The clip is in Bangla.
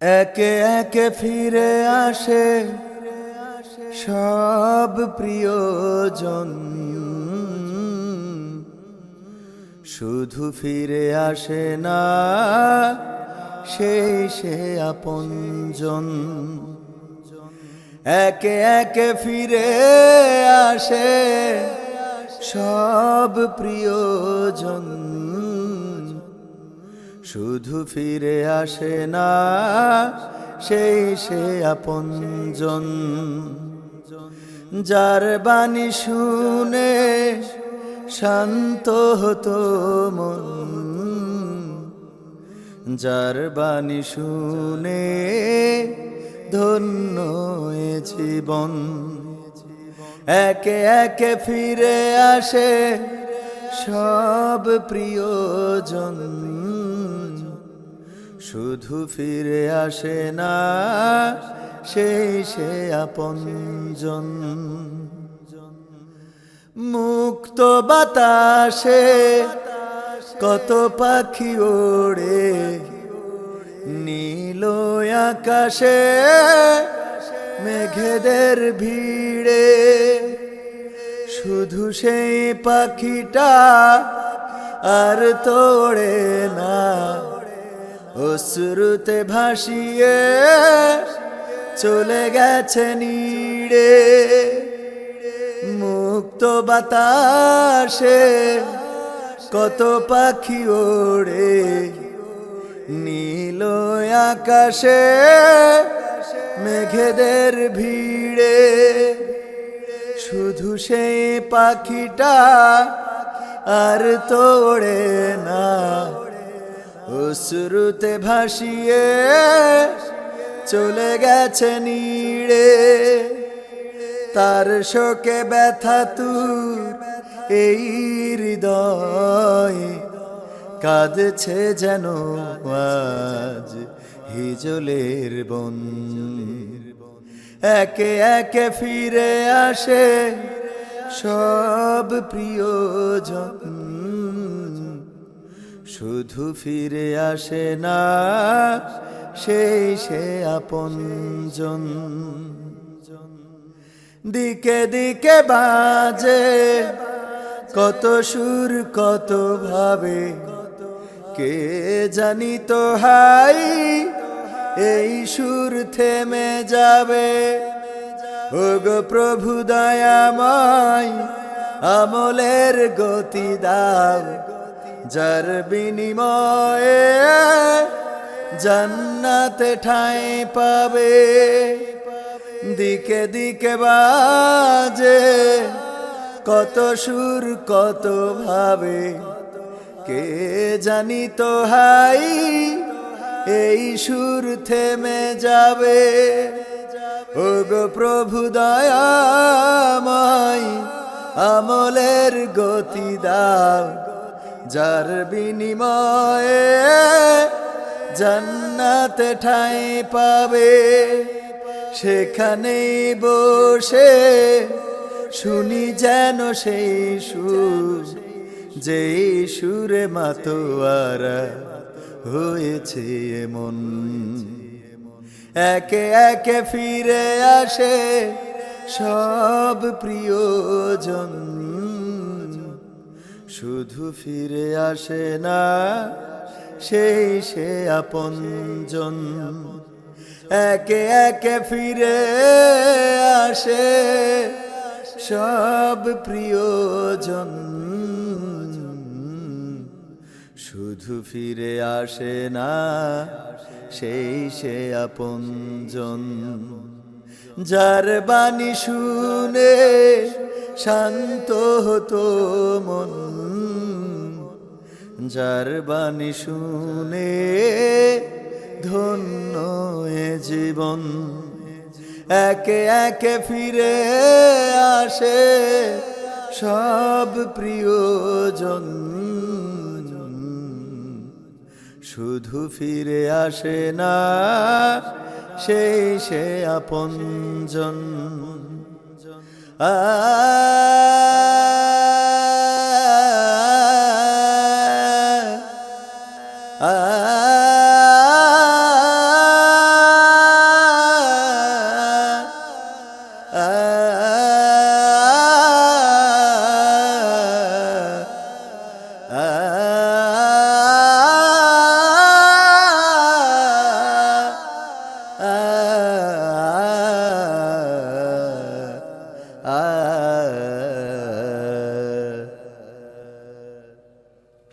একে একে ফিরে আসে সব প্রিয়জন। শুধু ফিরে আসে না, সেই সে আপনজন। একে একে ফিরে আসে সব প্রিয়জন। শুধু ফিরে আসে না, সেই সে আপনজন। যার বাণী শুনে শান্ত হতো মন, যার বাণী শুনে ধন্য জীবন। একে একে ফিরে আসে সব প্রিয়জন। শুধু ফিরে আসে না, সেই সে আপনজন। মুক্ত বাতাসে কত পাখি ওড়ে, নীল আকাশে মেঘেদের ভিড়ে। শুধু সেই পাখিটা আর তোড়ে না। অশ্রুতে ভাসিয়ে চলে গেছে নিড়ে। মুক্ত বাতাসে কত পাখি ওড়ে। নীল আকাশে মেঘেদের ভিড়ে। শুধু সেই পাখিটা আর তোড়ে না। অশ্রুতে ভাসিয়ে চলে গেছে নিড়ে। তার শোকে ব্যথা তুর এই হৃদয় কাঁদছে যেন আজ হিজলের বন। একে একে ফিরে আসে সব প্রিয়জন। শুধু ফিরে আসে না, সেই সে আপনজন। দিকে দিকে বাজে, কত সুর, কত ভাবে। কে জানি তো হাই, এই সুর থেমে যাবে। ওগো প্রভু দয়াময়, আমলের গতি দাও। যার বিনিময়ে জান্নাতে ঠাঁই পাবে। দিকে দিকে বাজে, কত সুর, কত ভাবে। কে জানি তো হাই, এই সুর থেমে যাবে। ওগো প্রভু দয়াময়, আমলের গতি দাও। যার বিনিময়ে জান্নাতে ঠাঁই পাবে, সেখানেই বসে শুনি যেন সেই সুর, যেই সুরে মাতোয়ারা হয়েছে এমন। একে একে ফিরে আসে সব প্রিয়জন। শুধু ফিরে আসে না, সেই সে আপনজন। একে একে ফিরে আসে সব প্রিয়জন। শুধু ফিরে আসে না, সেই সে আপন আপনজন। যার বাণী শুনে শান্ত হতো মন, যার বাণী শুনে ধন্য এ জীবন। একে একে ফিরে আসে সব প্রিয়জন। শুধু ফিরে আসে না সেই সে আপনজন আ আ Uh.